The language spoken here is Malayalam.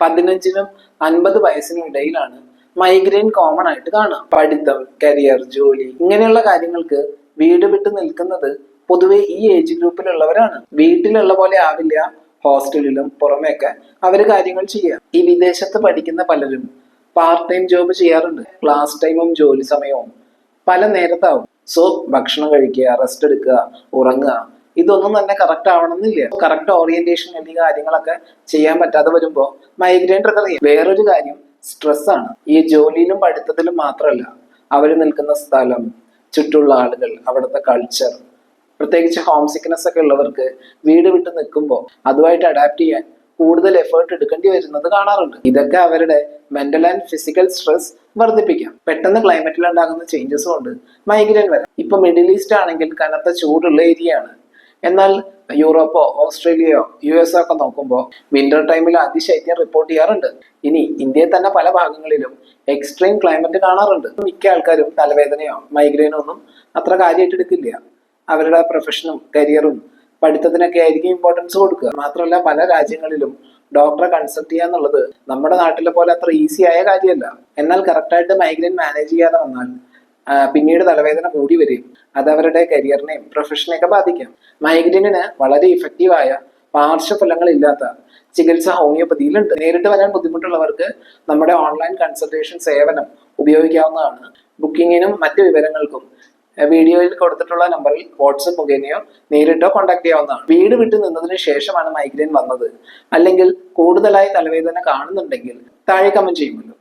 പതിനഞ്ചിനും അൻപത് വയസ്സിനും ഇടയിലാണ് മൈഗ്രെയിൻ കോമൺ ആയിട്ട് കാണാം. പഠിത്തം കരിയർ ജോലി ഇങ്ങനെയുള്ള കാര്യങ്ങൾക്ക് വീട് വിട്ട് നിൽക്കുന്നത് പൊതുവെ ഈ ഏജ് ഗ്രൂപ്പിലുള്ളവരാണ് വീട്ടിലുള്ള പോലെ ആവില്ല ഹോസ്റ്റലിലും പുറമെയൊക്കെ അവർ കാര്യങ്ങൾ ചെയ്യാം. ഈ വിദേശത്ത് പഠിക്കുന്ന പലരും പാർട്ട് ടൈം ജോബ് ചെയ്യാറുണ്ട്. ക്ലാസ് ടൈമും ജോലി സമയവും പല നേരത്താവും. സോ ഭക്ഷണം കഴിക്കുക റെസ്റ്റ് എടുക്കുക ഉറങ്ങുക ഇതൊന്നും തന്നെ കറക്റ്റ് ആവണമെന്നില്ല. കറക്റ്റ് ഓറിയന്റേഷൻ എന്നീ കാര്യങ്ങളൊക്കെ ചെയ്യാൻ പറ്റാതെ വരുമ്പോൾ മൈഗ്രെയിൻ ട്രിഗർ വേറൊരു കാര്യം സ്ട്രെസ് ആണ്. ഈ ജോലിയിലും പഠിത്തത്തിലും മാത്രമല്ല അവർ നിൽക്കുന്ന സ്ഥലം ചുറ്റുള്ള ആളുകൾ അവിടുത്തെ കൾച്ചർ പ്രത്യേകിച്ച് ഹോം സിക്നെസ് ഒക്കെ ഉള്ളവർക്ക് വീട് വിട്ട് നിൽക്കുമ്പോൾ അതുമായിട്ട് അഡാപ്റ്റ് ചെയ്യാൻ കൂടുതൽ എഫേർട്ട് എടുക്കേണ്ടി വരുന്നത് കാണാറുണ്ട്. ഇതൊക്കെ അവരുടെ മെന്റൽ ആൻഡ് ഫിസിക്കൽ സ്ട്രെസ് വർദ്ധിപ്പിക്കാം. പെട്ടെന്ന് ക്ലൈമറ്റിൽ ഉണ്ടാകുന്ന ചേഞ്ചസ് കൊണ്ട് മൈഗ്രെയിൻ വരാം. ഇപ്പൊ മിഡിൽ ഈസ്റ്റ് ആണെങ്കിൽ കനത്ത ചൂടുള്ള ഏരിയ ആണ്. എന്നാൽ യൂറോപ്പോ ഓസ്ട്രേലിയയോ യു എസ് ഒക്കെ നോക്കുമ്പോൾ വിന്റർ ടൈമിൽ അതിശൈത്യം റിപ്പോർട്ട് ചെയ്യാറുണ്ട്. ഇനി ഇന്ത്യയിൽ തന്നെ പല ഭാഗങ്ങളിലും എക്സ്ട്രീം ക്ലൈമറ്റ് കാണാറുണ്ട്. മിക്ക ആൾക്കാരും തലവേദനയോ മൈഗ്രെയിനോ ഒന്നും അത്ര കാര്യമായിട്ട് എടുക്കില്ല. അവരുടെ പ്രൊഫഷനും കരിയറും പഠിത്തത്തിനൊക്കെ ആയിരിക്കും ഇമ്പോർട്ടൻസ് കൊടുക്കുക. മാത്രമല്ല പല രാജ്യങ്ങളിലും ഡോക്ടറെ കൺസൾട്ട് ചെയ്യുക എന്നുള്ളത് നമ്മുടെ നാട്ടിലെ പോലെ അത്ര ഈസി ആയ കാര്യമല്ല. എന്നാൽ കറക്റ്റായിട്ട് മൈഗ്രെയിൻ മാനേജ് ചെയ്യാതെ വന്നാൽ പിന്നീട് തലവേദന കൂടി വരികയും അത് അവരുടെ കരിയറിനെയും പ്രൊഫഷനെയൊക്കെ ബാധിക്കാം. മൈഗ്രെയിനിന് വളരെ ഇഫക്റ്റീവായ പാർശ്വഫലങ്ങൾ ഇല്ലാത്ത ചികിത്സ ഹോമിയോപ്പതിയിലുണ്ട് നേരിട്ട് വരാൻ ബുദ്ധിമുട്ടുള്ളവർക്ക് നമ്മുടെ ഓൺലൈൻ കൺസൾട്ടേഷൻ സേവനം ഉപയോഗിക്കാവുന്നതാണ്. ബുക്കിങ്ങിനും മറ്റു വിവരങ്ങൾക്കും വീഡിയോയിൽ കൊടുത്തിട്ടുള്ള നമ്പറിൽ വാട്സപ്പ് മുഖേനയോ നേരിട്ടോ കോൺടാക്ട് ചെയ്യാവുന്നതാണ്. വീട് വിട്ടു നിന്നതിന് ശേഷമാണ് മൈഗ്രെയിൻ വന്നത്. അല്ലെങ്കിൽ കൂടുതലായി തലവേദന കാണുന്നുണ്ടെങ്കിൽ താഴെ കമന്റ് ചെയ്യുമല്ലോ.